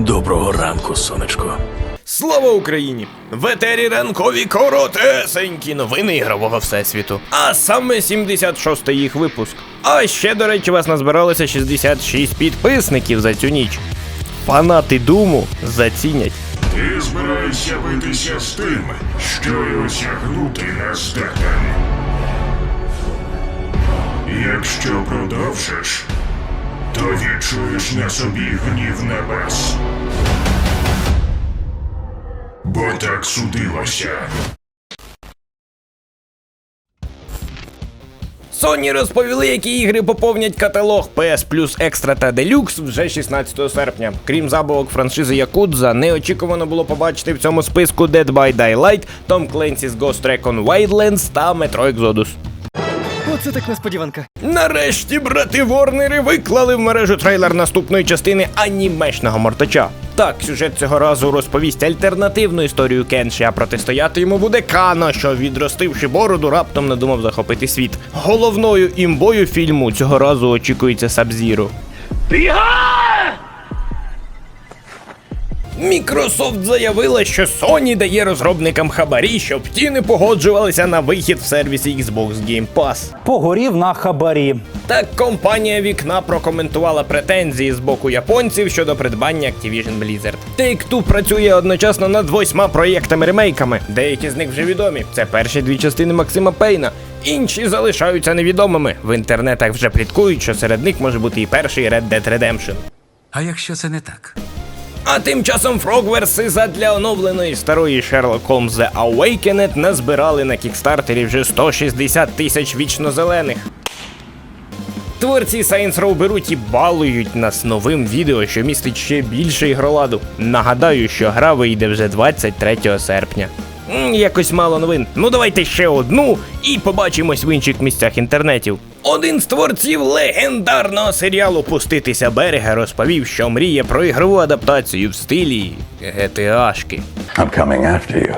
Доброго ранку, сонечко. Слава Україні! В етері ранкові коротесенькі новини ігрового всесвіту. А саме 76-й їх випуск. А ще, до речі, вас назбиралося 66 підписників за цю ніч. Фанати Думу зацінять. Ти збираєшся битися з тим, що й осягнути не здатен. Якщо продовжиш, то відчуєш на собі гнів небес. Бо так судилося. Sony розповіли, які ігри поповнять каталог PS Plus Extra та Deluxe вже 16 серпня. Крім забавок франшизи Yakuza, неочікувано було побачити в цьому списку Dead by Daylight, Tom Clancy's Ghost Recon Wildlands та Metro Exodus. Оце так несподіванка. Нарешті брати Ворнери виклали в мережу трейлер наступної частини анімешного мортача. Так, сюжет цього разу розповість альтернативну історію Кенші, а протистояти йому буде Кано, що, відростивши бороду, раптом надумав захопити світ. Головною імбою фільму цього разу очікується Сабзіру. Microsoft заявила, що Sony дає розробникам хабарі, щоб ті не погоджувалися на вихід в сервісі Xbox Game Pass. Погорів на хабарі. Так компанія вікна прокоментувала претензії з боку японців щодо придбання Activision Blizzard. Take-Two працює одночасно над восьма проєктами-ремейками. Деякі з них вже відомі. Це перші дві частини Максима Пейна. Інші залишаються невідомими. В інтернетах вже пліткують, що серед них може бути і перший Red Dead Redemption. А якщо це не так? А тим часом Frogverse задля оновленої старої Sherlock Holmes The Awakened назбирали на кікстартері вже 160 тисяч вічно зелених. Творці Saints Row беруть і балують нас новим відео, що містить ще більше ігроладу. Нагадаю, що гра вийде вже 23 серпня. Якось мало новин. Ну давайте ще одну і побачимось в інших місцях інтернетів. Один з творців легендарного серіалу Пуститися берега розповів, що мріє про ігрову адаптацію в стилі ГТАшки. I'm coming after you.